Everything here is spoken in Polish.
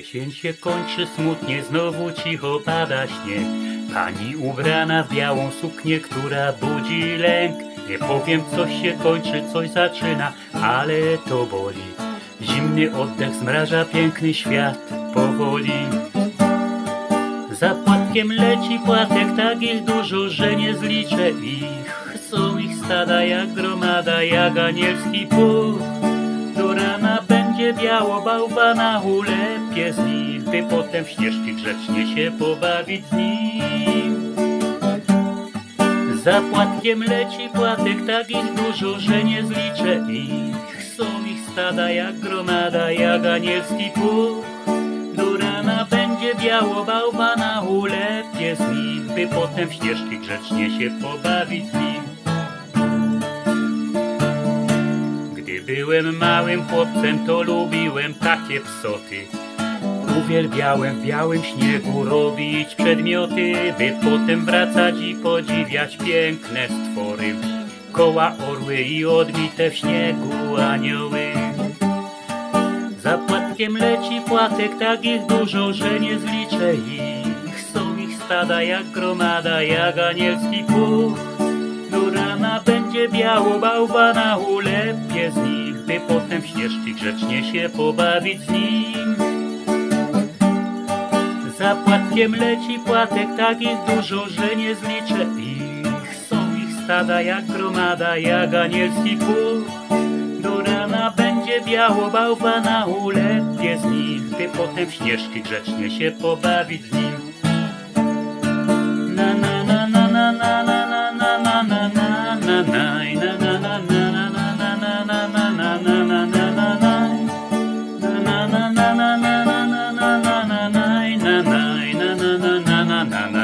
Jesień się kończy smutnie, znowu cicho pada śnieg. Pani ubrana w białą suknię, która budzi lęk. Nie powiem, coś się kończy, coś zaczyna, ale to boli. Zimny oddech zmraża piękny świat powoli. Za płatkiem leci płatek, tak ich dużo, że nie zliczę ich. Są ich stada jak gromada, jak anielski puch. Biało bałwana, ulepie z nich, by potem w ścieżki grzecznie się pobawić z nim. Za płatkiem leci płatek, tak ich dużo, że nie zliczę ich. Są ich stada jak gromada, jak anielski puch. Do rana będzie biało bałwana, ulepie z nich, by potem w ścieżki grzecznie się pobawić z nim. Byłem małym chłopcem, to lubiłem takie psoty. Uwielbiałem w białym śniegu robić przedmioty, by potem wracać i podziwiać piękne stwory. Koła orły i odbite w śniegu anioły. Za płatkiem leci płatek, tak ich dużo, że nie zliczę ich. Są ich stada jak gromada, jak anielski puch. Do rana będzie biało bałwana, z potem ścieżki grzecznie się pobawić z nim. Za płatkiem leci płatek, tak ich dużo, że nie zliczę ich. Są ich stada jak gromada, jak anielski puch. Do rana będzie biało bałwana, ulepie z nich, by potem ścieżki grzecznie się pobawić z nim. Na na na na na na na na na na na na na na na na na na na na na.